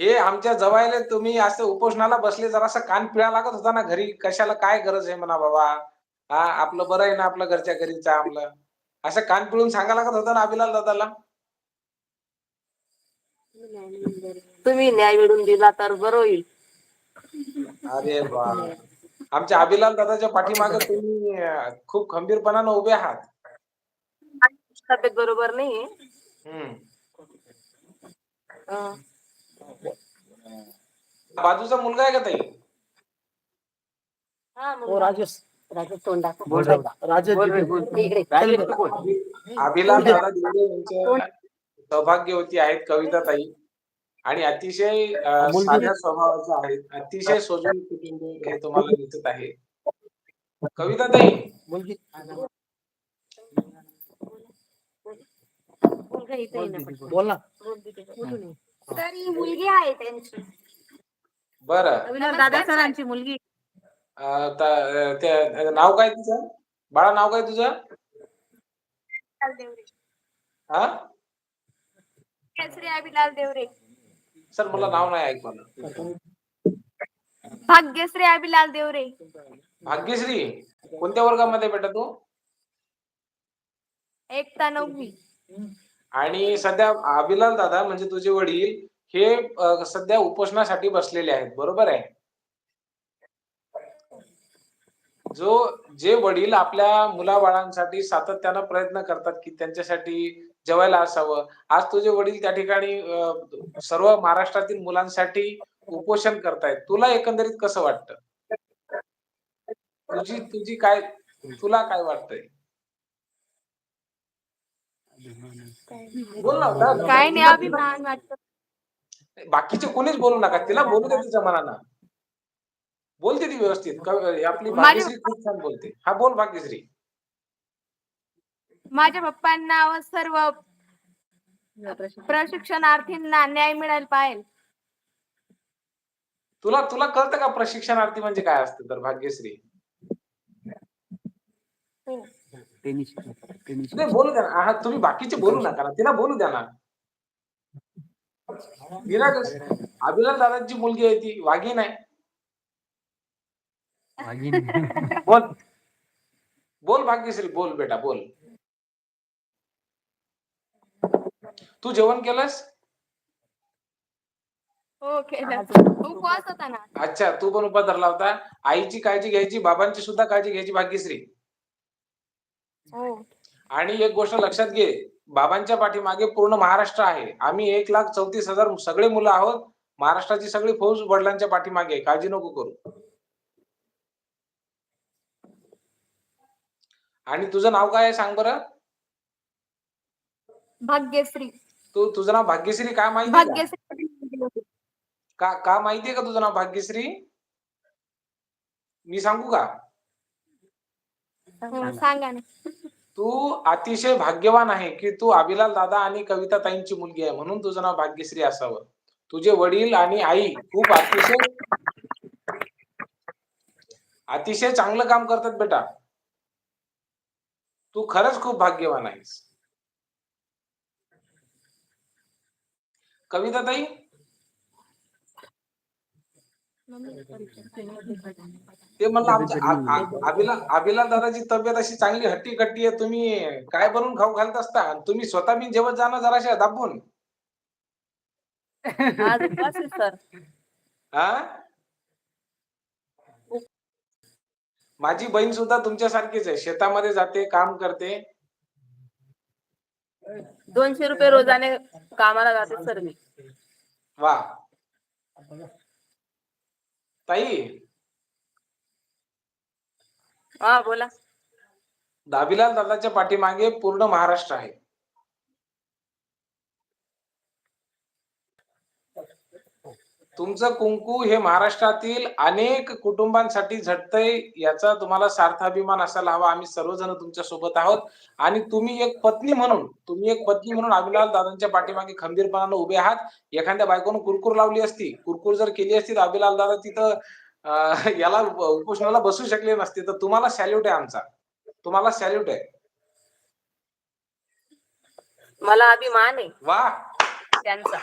हे आमच्या जवायले तुम्ही असं उपोषणाला बसले जरासं कान पिळा लागत होता ना घरी. कशाला काय गरज आहे म्हणा बाबा? हा आपलं बरं आहे ना आपलं घरच्या घरीच आपलं? असं कान पिळून सांगा लागत होता ना अभिलाल दादाला? तुम्ही न्याय मिळून दिला तर बरं होईल. अरे वा. आमच्या अभिलाल दादाच्या पाठीमागे तुम्ही अं, खूप खंबीरपणानं उभे आहात. तब्येत बरोबर नाही हम्म. अं, बाजूचा मुलगा आहे का ताई? हा मुलगा. राजेश राजेश तोंड दाखव. राजेश दीदी. दिवडे यांच्या सौभाग्यवती आहेत कविता ताई. आणि अतिशय साध्या स्वभावाच्या आहेत अतिशय सोजून कुटुंब हे तुम्हाला दिसत आहे. कविता ताई. मुलगी बोल. ना. तर ही मुलगी आहे त्यांची. बरं. अभिलाष दादा सरांची मुलगी. अं, त- ते- नाव काय तुझं? बाळा नाव काय तुझं? अभिलाल देवरे. हा? केसरी देवरे. सर मला नाव नाही ऐकलं भाग्यश्री अभिलाल देवरे. भाग्यश्री? कोणत्या वर्गामध्ये बेटा तू? एकता नववी. आणि सध्या अभिलाल दादा म्हणजे तुझे वडील हे सध्या उपोषणासाठी बसलेले आहेत बरोबर आहे? जो जे वडील आपल्या मुलाबाळांसाठी सातत्यानं प्रयत्न करतात की त्यांच्यासाठी जेवायला असावं आज तुझे वडील त्या ठिकाणी सर्व महाराष्ट्रातील मुलांसाठी उपोषण करतायत तुला एकंदरीत कसं वाटतं? तुझी तुझी काय तुला काय वाटतंय? काय नाही अभिमान वाटत. बाकीचे कोणीच बोलू नका. तिला बोलू दे तिच्या मनानं. बोलते ती व्यवस्थित. आपली माझी- भाग्यश्री खूप छान बोलते. हा बोल भाग्यश्री माझ्या पप्पांना व सर्व प्रशिक्षणार्थींना न्याय मिळायला पाहिजे. तुला तुला कळतं का प्रशिक्षणार्थी म्हणजे काय असतं तर भाग्यश्री नाही बोलू द्या ना. हा, तुम्ही बाकीचे बोलू नका ना. तिला बोलू द्या ना. अभिलाल दादांची मुलगी आहे ती. वाघीण आहे. बोल. बोल भाग्यश्री बोल बेटा बोल. तू जेवण केलंस? हो केलं. उपवास होता ना. अच्छा तू पण उभा धरला होता. आईची काळजी घ्यायची बाबांची सुद्धा काळजी घ्यायची भाग्यश्री. आणि एक गोष्ट लक्षात घे बाबांच्या पाठीमागे पूर्ण महाराष्ट्र आहे. आम्ही एक लाख चौतीस हजार सगळे मुलं आहोत. महाराष्ट्राची सगळी फौज वडिलांच्या पाठीमागे. काळजी नको करू. आणि तुझं नाव काय आहे सांग बरं? भाग्यश्री. तू तुझं नाव भाग्यश्री काय माहिती का? का माहितीये का तुझं नाव भाग्यश्री? मी सांगू का? हो, सांगा तू अतिशय भाग्यवान आहे की तू अभिलाल दादा आणि कविता ताईंची मुलगी आहे म्हणून तुझं नाव भाग्यश्री असावं. तुझे वडील आणि आई खूप अतिशय अतिशय चांगलं काम करतात बेटा. तू खरंच खूप भाग्यवान आहेस. कविता ताई? ते म्हणलं आमच्या अभिलाल दादाची तब्येत अशी चांगली हट्टी कट्टी आहे तुम्ही काय बनवून खाऊ घालत असता? आणि तुम्ही स्वतः बी जेवत जाणं जराशा दाबून. आज उपवास आहे सर. हा माझी बहीण सुद्धा तुमच्यासारखीच आहे शेतामध्ये जाते काम करते. दोनशे रुपये रोजाने कामाला जाते सर मी. वा. ताई. हा बोला. दाबिलाल दादाच्या पाठीमागे पूर्ण महाराष्ट्र आहे. तुमचं कुंकू हे महाराष्ट्रातील अनेक कुटुंबांसाठी झटतंय याचा तुम्हाला सार्थ अभिमान असायला हवा. आम्ही सर्वजण तुमच्यासोबत आहोत. आणि तुम्ही एक पत्नी म्हणून तुम्ही एक पत्नी म्हणून अभिलाल दादांच्या पाठीमागे खंबीरपणानं उभे आहात. एखाद्या बायकोनं कुरकुर लावली असती कुरकुर जर केली असती तर अभिलाल दादा तिथं याला उपोषणाला बसू शकले नसते. तर तुम्हाला सॅल्यूट आहे आमचा. तुम्हाला सॅल्यूट आहे. मला अभिमान आहे. वा. त्यांचा.